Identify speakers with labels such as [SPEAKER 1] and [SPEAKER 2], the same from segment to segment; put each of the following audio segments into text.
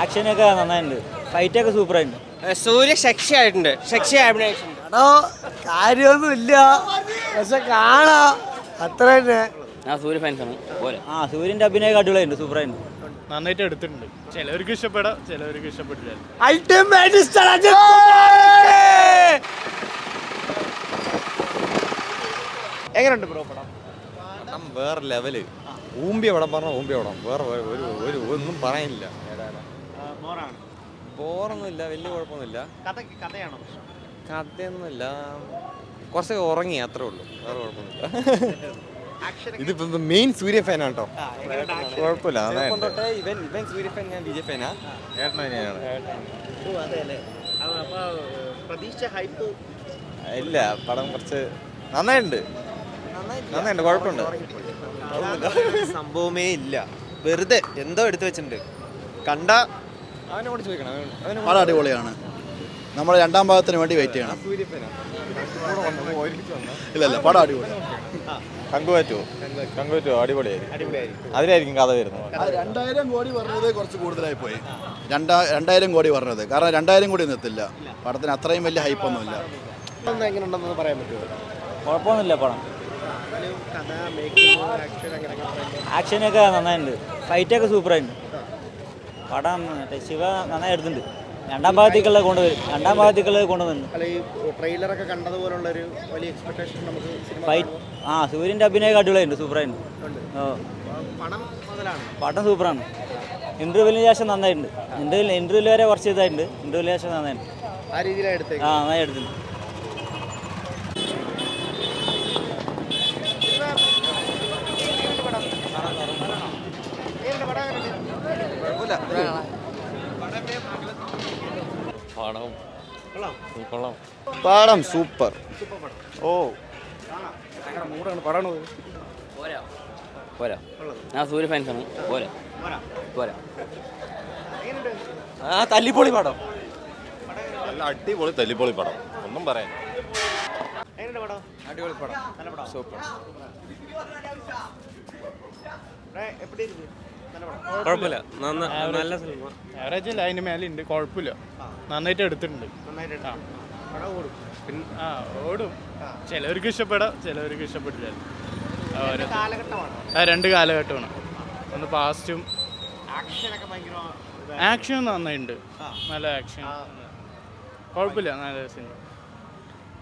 [SPEAKER 1] ആക്ഷനൊക്കെ നന്നായിട്ടുണ്ട് ഫൈറ്റൊക്കെ സൂപ്പറായിട്ടുണ്ട്
[SPEAKER 2] സൂര്യ ശക്തിയായിട്ടുണ്ട്. ശക്തി അഭിനയിച്ചിട്ടുണ്ട്
[SPEAKER 3] എടോ കാര്യമൊന്നുമില്ല. പക്ഷെ കാണാ. അത്ര തന്നെ
[SPEAKER 1] ഞാൻ സൂര്യ ഫാൻസാണ് പോലെ ആ സൂര്യന്റെ അഭിനയൊക്കെ അടിപൊളിയായിട്ടുണ്ട് സൂപ്പറായിട്ടുണ്ട്
[SPEAKER 4] നന്നായിട്ട് എടുത്തിട്ടുണ്ട്. ചിലവർക്ക് ഇഷ്ടപ്പെടാം ചിലവർക്ക് ഇഷ്ടപ്പെട്ടില്ല.
[SPEAKER 3] അൾട്ടിമേറ്റ്
[SPEAKER 2] എങ്ങനെയുണ്ട് ബ്രോ പടം?
[SPEAKER 5] പടം വേറെ ലെവൽ ഊമ്പിയ പടം പറഞ്ഞ? ഊമ്പിയ പടം. വേറെ ഒരു ഒന്നും പറയാനില്ല
[SPEAKER 2] ബോറാണ്.
[SPEAKER 5] ബോറൊന്നുമില്ല വലിയ കുഴപ്പമൊന്നുമില്ല.
[SPEAKER 2] കഥ കഥയാണോ
[SPEAKER 5] കഥയൊന്നുമില്ല. കുറച്ചൊക്കെ ഉറങ്ങി അത്രേ ഉള്ളൂ. വേറെ കുഴപ്പമൊന്നുമില്ല. ഇതിപ്പോ മെയിൻ സൂര്യ ഫാനാണ് കേട്ടോ കുഴപ്പമില്ല ഇവൻ ഇവൻ സൂര്യ ഫാൻ ഞാൻ ഫാനാ
[SPEAKER 2] പ്രതീക്ഷ ഹൈപ്പ്.
[SPEAKER 5] ഇല്ല പടം കുറച്ച് നന്നായിട്ടുണ്ട്. നന്നായിട്ടുണ്ട് കുഴപ്പമുണ്ട്
[SPEAKER 6] സംഭവമേ ഇല്ല. വെറുതെ എന്തോ എടുത്തു വെച്ചിട്ടുണ്ട്. കണ്ട
[SPEAKER 5] അവനോട് ചോദിക്കണം. അവൻ- അവന്
[SPEAKER 7] പടം അടിപൊളിയാണ്. നമ്മൾ രണ്ടാം ഭാഗത്തിന് വേണ്ടി വെയിറ്റ് ചെയ്യണം. ഇല്ല ഇല്ല പടം അടിപൊളി.
[SPEAKER 5] പങ്കുപറ്റുമോ പങ്കുപറ്റുമോ അടിപൊളിയായിരിക്കും. അതിലായിരിക്കും കഥ വരുന്നത്.
[SPEAKER 7] രണ്ടായിരം കോടി പറഞ്ഞത് കുറച്ച് കൂടുതലായി പോയി. രണ്ടാ രണ്ടായിരം കോടി പറഞ്ഞത്. കാരണം രണ്ടായിരം കോടി നിർത്തില്ല. പടത്തിന് അത്രയും വലിയ ഹൈപ്പൊന്നുമില്ല
[SPEAKER 2] എങ്ങനെയുണ്ടെന്ന് പറയാൻ പറ്റുമോ?
[SPEAKER 1] കുഴപ്പമൊന്നുമില്ല പടം.
[SPEAKER 2] കഥ മേക്കിംഗ് ആക്ഷൻ അങ്ങനെയൊക്കെ പറയുമ്പോൾ
[SPEAKER 1] ആക്ഷനൊക്കെ നന്നായിട്ടുണ്ട് ഫൈറ്റൊക്കെ സൂപ്പറായിട്ടുണ്ട് പടം മറ്റേ ശിവ നന്നായി എടുത്തിട്ടുണ്ട്. രണ്ടാം ഭാഗത്തേക്കുള്ള കൊണ്ടുവരും രണ്ടാം ഭാഗത്തേക്കുള്ളത് കൊണ്ടുവന്നു
[SPEAKER 2] അല്ല ഈ ട്രെയിലറൊക്കെ കണ്ടതുപോലുള്ള ഒരു വലിയ എക്സ്പെക്ടേഷൻ നമുക്ക്
[SPEAKER 1] ഫൈറ്റ് ആ സൂര്യന്റെ അഭിനയം അടിപൊളിയുണ്ട് സൂപ്പറായിട്ടുണ്ട്. ഓ
[SPEAKER 2] പടം മുതലാണ്.
[SPEAKER 1] പടം സൂപ്പറാണ്. ഇന്റർവ്യൂവിന് ശേഷം നന്നായിട്ടുണ്ട്. ഇന്റർവ്യൂ ഇന്റർവ്യൂവിൽ വരെ കുറച്ച് ഇതായിട്ടുണ്ട്. ഇന്റർവ്യൂവിന് ശേഷം നന്നായിട്ടുണ്ട്.
[SPEAKER 2] ആ രീതിയിലാണ് എടുത്തത്
[SPEAKER 1] ആ നന്നായി എടുത്തിട്ടുണ്ട്.
[SPEAKER 5] പടം? കൊള്ളാം.
[SPEAKER 7] പടം സൂപ്പർ. ഓ.
[SPEAKER 1] പോരാ. ഞാൻ സൂര്യ ഫാൻസാണ് പോരാ. പോരാ.
[SPEAKER 5] ആ തല്ലിപ്പൊളി പടം. നല്ല അടിപൊളി തല്ലിപ്പൊളി പടം. ഒന്നും പറയാൻ.
[SPEAKER 2] എങ്ങനെയുണ്ട് പടം?
[SPEAKER 5] അടിപൊളി പടം.
[SPEAKER 2] നല്ല പടം.
[SPEAKER 5] സൂപ്പർ.
[SPEAKER 4] കുഴപ്പമില്ല. നല്ല സിനിമ. ആവറേജ് അല്ല അതിന്റെ മേലെ ഉണ്ട് കുഴപ്പമില്ല. നന്നായിട്ട് എടുത്തിട്ടുണ്ട്. പിന്നെ ആ. ഓടും. ചിലവർക്ക് ഇഷ്ടപ്പെടാം ചിലവർക്ക് ഇഷ്ടപ്പെടില്ല ആ രണ്ട് കാലഘട്ടമാണ്. ഒന്ന് പാസ്റ്റും ആക്ഷൻ നന്നായിട്ടുണ്ട് നല്ല ആക്ഷൻ. കുഴപ്പമില്ല നല്ല സിനിമ.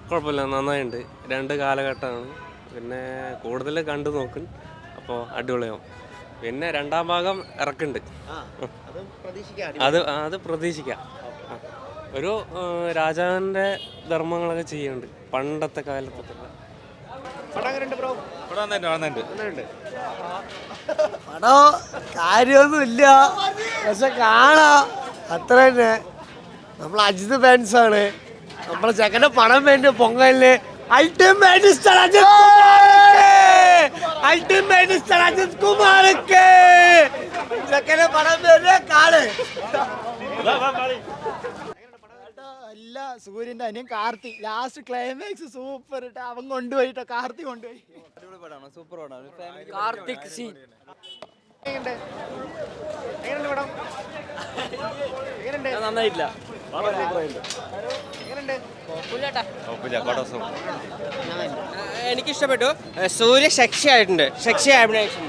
[SPEAKER 8] കുഴപ്പമില്ല നന്നായിട്ടുണ്ട് രണ്ട് കാലഘട്ടമാണ്. പിന്നെ കൂടുതൽ കണ്ടു നോക്കും. അപ്പോൾ അടിപൊളിയാവും. പിന്നെ രണ്ടാം ഭാഗം ഇറക്കുന്നുണ്ട്.
[SPEAKER 2] ആ അത്
[SPEAKER 8] അത് അത് പ്രതീക്ഷിക്കാം. ഒരു രാജാവിന്റെ ധർമ്മങ്ങളൊക്കെ ചെയ്യുന്നുണ്ട് പണ്ടത്തെ കാലത്തൊക്കെ
[SPEAKER 2] പടോ
[SPEAKER 3] കാര്യമൊന്നുമില്ല. പക്ഷെ കാണാം. അത്ര തന്നെ. നമ്മൾ അജിത് ഫാൻസാണ് ആണ്. നമ്മളെ ചെക്കന്റെ പണം വേണ്ടി പൊങ്കലിന് ഐറ്റം വേണ്ടി അൾട്ടിമേറ്റ് അജിത് കുമാർക്ക് ചെക്കന്റെ പണം വേണ്ടി കാണ്
[SPEAKER 9] അല്ല സൂര്യന്റെ അനിയൻ കാർത്തി. ലാസ്റ്റ് ക്ലൈമാക്സ് സൂപ്പർ ഇട്ട് അവൻ കൊണ്ടുപോയിട്ടോ കാർത്തി കൊണ്ടുപോയി.
[SPEAKER 1] കാർത്തിക് സീൻ.
[SPEAKER 2] എങ്ങനെയുണ്ട്? എങ്ങനെയുണ്ട് പടം? എങ്ങനെയുണ്ട്?
[SPEAKER 1] നന്നായിട്ടില്ല.
[SPEAKER 2] എങ്ങനെയുണ്ട്
[SPEAKER 5] കുഴപ്പമില്ല പടം സൂപ്പർ
[SPEAKER 2] എനിക്ക് ഇഷ്ടപ്പെട്ടു സൂര്യ ശക്തിയായിട്ടുണ്ട് ശക്തി അഭിനയിച്ചിട്ടുണ്ട്.